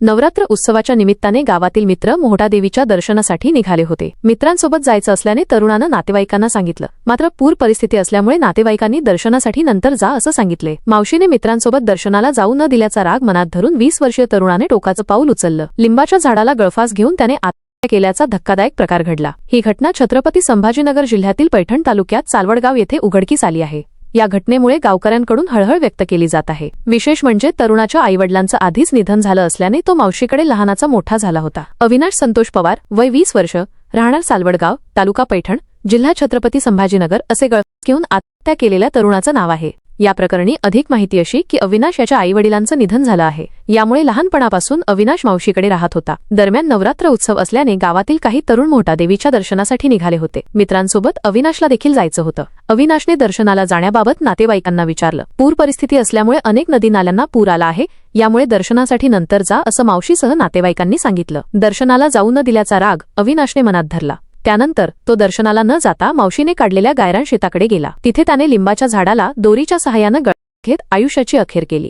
नवरात्र उत्सवाच्या निमित्ताने गावातील मित्र मोहटादेवीच्या दर्शनासाठी निघाले होते. मित्रांसोबत जायचं असल्याने तरुणानं नातेवाईकांना सांगितलं. मात्र पूर परिस्थिती असल्यामुळे नातेवाईकांनी दर्शनासाठी नंतर जा असं सांगितले. मावशीने मित्रांसोबत दर्शनाला जाऊ न दिल्याचा राग मनात धरून वीस वर्षीय तरुणाने टोकाचं पाऊल उचललं. लिंबाच्या झाडाला गळफास घेऊन त्याने आत्महत्या केल्याचा धक्कादायक प्रकार घडला. ही घटना छत्रपती संभाजीनगर जिल्ह्यातील पैठण तालुक्यात सालवडगाव येथे उघडकीस आली आहे. या घटनेमुळे गावकऱ्यांकडून हळहळ व्यक्त केली जात आहे. विशेष म्हणजे तरुणाच्या आईवडिलांचं आधीच निधन झालं असल्याने तो मावशीकडे लहानाचा मोठा झाला होता. अविनाश संतोष पवार वय वीस वर्ष राहणार सालवडगाव तालुका पैठण जिल्हा छत्रपती संभाजीनगर असे गळ घेऊन आत्महत्या केलेल्या तरुणाचं नाव आहे. या प्रकरणी अधिक माहिती अशी की अविनाश याच्या आईवडिलांचं निधन झालं आहे. यामुळे लहानपणापासून अविनाश मावशीकडे राहत होता. दरम्यान नवरात्र उत्सव असल्याने गावातील काही तरुण मोठा देवीच्या दर्शनासाठी निघाले होते. मित्रांसोबत अविनाशला देखील जायचं होतं. अविनाशने दर्शनाला जाण्याबाबत नातेवाईकांना विचारलं. पूर परिस्थिती असल्यामुळे अनेक नदी नाल्यांना पूर आला आहे. यामुळे दर्शनासाठी नंतर जा असं मावशीसह नातेवाईकांनी सांगितलं. दर्शनाला जाऊ न दिल्याचा राग अविनाशने मनात धरला. त्यानंतर तो दर्शनाला न जाता मावशीने काढलेल्या गायरान शेताकडे गेला. तिथे त्याने लिंबाच्या झाडाला दोरीच्या सहाय्यानं गळ घेत आयुष्याची अखेर केली.